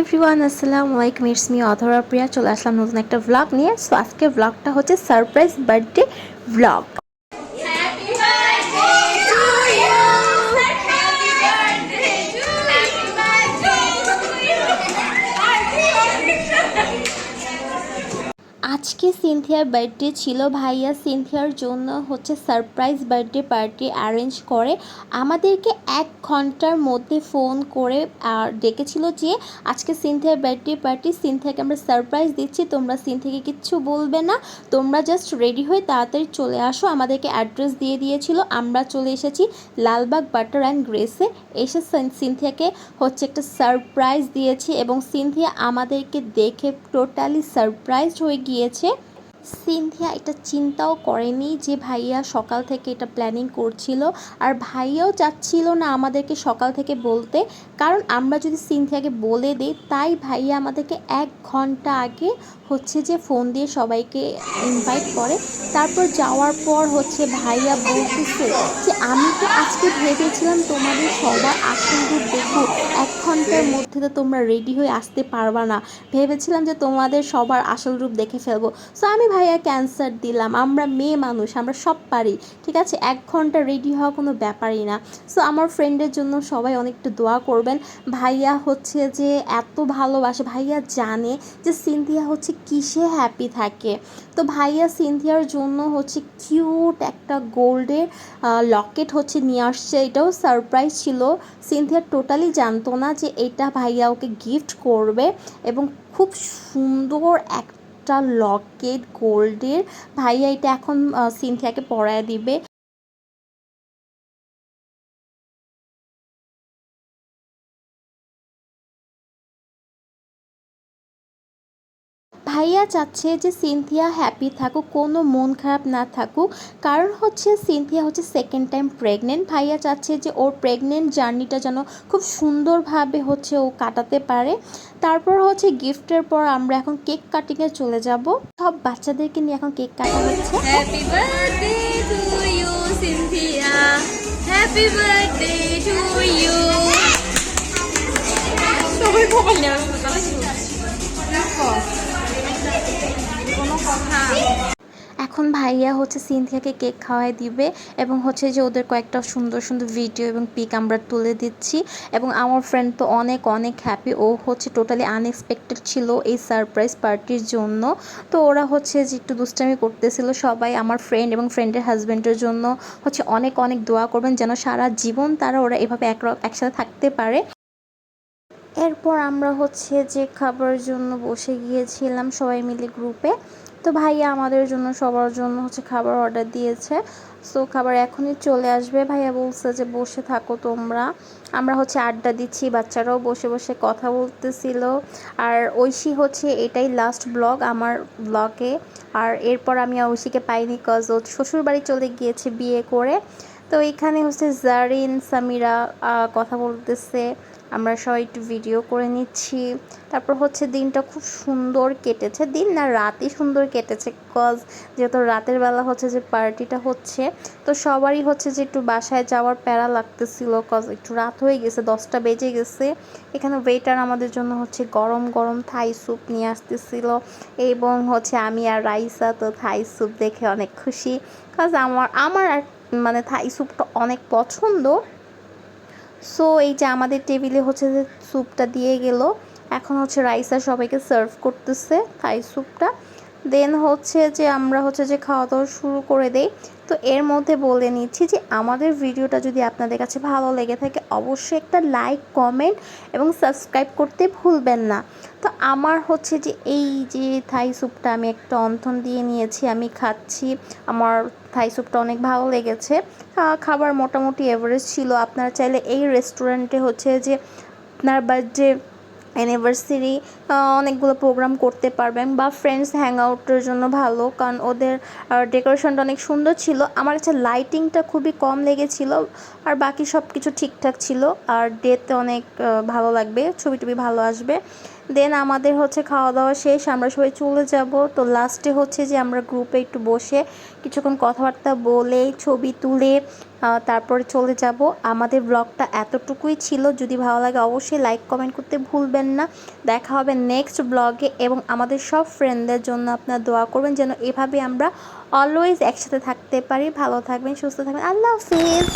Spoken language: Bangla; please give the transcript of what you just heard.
এভরিওয়ান আসসালামু আলাইকুম। ইটস মি অথরা প্রিয়া চলে আসলাম নতুন একটা ভ্লগ নিয়ে। সো আজকে ভ্লগটা হচ্ছে সারপ্রাইজ বার্থডে ভ্লগ আজকে সিনথিয়ার বার্থডে ছিল ভাইয়া সিনথিয়ার জন্য হচ্ছে সারপ্রাইজ বার্থডে পার্টি অ্যারেঞ্জ করে। আমাদেরকে এক ঘণ্টার মধ্যে ফোন করে ডেকেছিল যে আজকে সিনথিয়ার বার্থডে পার্টি, সিনথিয়াকে আমরা সারপ্রাইজ দিচ্ছি, তোমরা সিনথিয়াকে কিচ্ছু বলবে না, তোমরা জাস্ট রেডি হয়ে তাড়াতাড়ি চলে আসো। আমাদেরকে অ্যাড্রেস দিয়ে দিয়েছিল, আমরা চলে এসেছি লালবাগ, বাটার অ্যান্ড গ্রেসে। এসে সিনথিয়াকে হচ্ছে একটা সারপ্রাইজ দিয়েছি এবং সিনথিয়া আমাদেরকে দেখে টোটালি সারপ্রাইজ হয়ে গিয়েছে সিনথিয়া এটা চিন্তাও করেনি যে ভাইয়া সকাল থেকে এটা প্ল্যানিং করছিল। আর ভাইয়াও চাচ্ছিল না আমাদেরকে সকাল থেকে বলতে। কারণ আমরা যদি সিনথিয়াকে বলে দিই, তাই ভাইয়া আমাদেরকে এক ঘণ্টা আগে হচ্ছে যে ফোন দিয়ে সবাইকে ইনভাইট করে। তারপর যাওয়ার পর হচ্ছে ভাইয়া বলতেছে যে, আমি তো আজকে ভেবেছিলাম তোমাদের সবার আসল রূপ দেখব। এক ঘণ্টার মধ্যে তো তোমরা রেডি হয়ে আসতে পারবা না। ভেবেছিলাম যে তোমাদের সবার আসল রূপ দেখে ফেলব। সো আমি ভাইয়া ক্যান্সার দিলাম, আমরা মেয়ে মানুষ, আমরা সব পারি, ঠিক আছে? এক ঘণ্টা রেডি হওয়া কোনো ব্যাপারই না। সো আমার ফ্রেন্ডের জন্য সবাই অনেকটা দোয়া করবেন। ভাইয়া হচ্ছে যে এত ভালোবাসে, ভাইয়া জানে যে সিনথিয়া হচ্ছে কিসে হ্যাপি থাকে। তো ভাইয়া সিনথিয়ার জন্য হচ্ছে কিউট একটা গোল্ডের লকেট হচ্ছে নিয়ে আসছে। এটাও সারপ্রাইজ ছিল। সিনথিয়া টোটালি জানতো না যে এটা ভাইয়া ওকে গিফট করবে এবং খুব সুন্দর একটা লকেট গোল্ডের। ভাইয়া এটা এখন সিনথিয়াকে পরায় দিবে। ভাইয়া চাচ্ছে যে সিনথিয়া হ্যাপি থাকুক কোনো মন খারাপ না থাকুক। কারণ হচ্ছে সিনথিয়া হচ্ছে সেকেন্ড টাইম প্রেগনেন্ট ভাইয়া চাচ্ছে যে ওর প্রেগনেন্ট জার্নিটা যেন খুব সুন্দরভাবে হচ্ছে ও কাটাতে পারে। তারপর হচ্ছে গিফটের পর আমরা এখন কেক কাটিংয়ে চলে যাব। সব বাচ্চাদেরকে নিয়ে এখন কেক কাটা হচ্ছে। Happy birthday to you, Cynthia. Happy birthday to you. সবাই মোবাইল এখন ভাইয়া হচ্ছে সিনথিয়াকে কেক খাওয়াই দিবে এবং হচ্ছে যে ওদের কয়েকটা সুন্দর সুন্দর ভিডিও এবং পিক আমরা তুলে দিচ্ছি। এবং আমার ফ্রেন্ড তো অনেক অনেক হ্যাপি ও হচ্ছে টোটালি আনএক্সপেক্টেড ছিল এই সারপ্রাইজ পার্টির জন্য। তো ওরা হচ্ছে যে একটু দুষ্টামি করতেছিল। সবাই আমার ফ্রেন্ড এবং ফ্রেন্ডের হাজব্যান্ডের জন্য হচ্ছে অনেক অনেক দোয়া করবেন যেন সারা জীবন তারা ওরা এভাবে এক, একসাথে থাকতে পারে। এরপর আমরা হচ্ছে যে খাবারের জন্য বসে গিয়েছিলাম সবাই মিলে গ্রুপে তো ভাইয়া আমাদের জন্য সবার জন্য হচ্ছে খাবার অর্ডার দিয়েছে। সো খাবার এখনই চলে আসবে। ভাইয়া বলছে যে বসে থাকো তোমরা। আমরা হচ্ছে আড্ডা দিচ্ছি, বাচ্চারাও বসে বসে কথা বলতেছিল। আর ঐশী হচ্ছে এটাই লাস্ট ব্লগ আমার ব্লগে আর এরপর আমি ঐশীকে পাইনি কজ ও শ্বশুরবাড়ি চলে গিয়েছে বিয়ে করে। তো এখানে হচ্ছে জারিন সামিরা কথা বলতেছে। আমরা সবাই একটু ভিডিও করে নিচ্ছি। তারপর হচ্ছে দিনটা খুব সুন্দর কেটেছে। দিন না রাতই সুন্দর কেটেছে কজ যেহেতু রাতের বেলা হচ্ছে যে পার্টিটা হচ্ছে, তো সবারই হচ্ছে যে একটু বাসায় যাওয়ার প্যারা লাগতেছিল কজ একটু রাত হয়ে গেছে, দশটা বেজে গেছে। এখানে ওয়েটার আমাদের জন্য হচ্ছে গরম গরম থাই স্যুপ নিয়ে আসতেছিল এবং হচ্ছে আমি আর রাইসা তো থাই স্যুপ দেখে অনেক খুশি। কজ আমার আমার মানে থাই স্যুপটা অনেক পছন্দ। সো এই যে আমাদের টেবিলে হচ্ছে যে স্যুপটা দিয়ে গেল। এখন হচ্ছে রাইসা সবাইকে সার্ভ করতেছে থাই স্যুপটা দেন হচ্ছে যে আমরা হচ্ছে যে খাওয়া দাওয়া শুরু করে দেই। তো এর মধ্যে বলে নিচ্ছি যে আমাদের ভিডিওটা যদি আপনাদের কাছে ভালো লেগে থাকে, অবশ্যই একটা লাইক কমেন্ট এবং সাবস্ক্রাইব করতে ভুলবেন না। তো আমার হচ্ছে যে এই যে থাই স্যুপটা আমি একটা অন্থন দিয়ে নিয়েছি, আমি খাচ্ছি, আমার থাই স্যুপটা অনেক ভালো লেগেছে। খাবার মোটামুটি এভারেজ ছিল। আপনারা চাইলে এই রেস্টুরেন্টে হচ্ছে যে আপনার বার্থডে অ্যানিভার্সারি অনেকগুলো প্রোগ্রাম করতে পারবেন বা ফ্রেন্ডস হ্যাং আউটের জন্য ভালো, কারণ ওদের ডেকোরেশনটা অনেক সুন্দর ছিল। আমার কাছে লাইটিংটা খুবই কম লেগেছিল, আর বাকি সব কিছু ঠিকঠাক ছিল। আর ডেতে অনেক ভালো লাগবে ছবি টবি ভালো আসবে। দেন আমাদের হচ্ছে খাওয়া দাওয়া শেষ, আমরা সবাই চলে যাব। তো লাস্টে হচ্ছে যে আমরা গ্রুপে একটু বসে কিছুক্ষণ কথাবার্তা বলে, ছবি তুলে তারপরে চলে যাব। আমাদের ব্লগটা এতটুকুই ছিল। যদি ভালো লাগে অবশ্যই লাইক কমেন্ট করতে ভুলবেন না। দেখা হবে নেক্সট ব্লগে এবং আমাদের সব ফ্রেন্ডদের জন্য আপনার দোয়া করবেন যেন এভাবে আমরা অলওয়েজ একসাথে থাকতে পারি। ভালো থাকবেন, সুস্থ থাকবেন। আল্লাহ হাফিজ!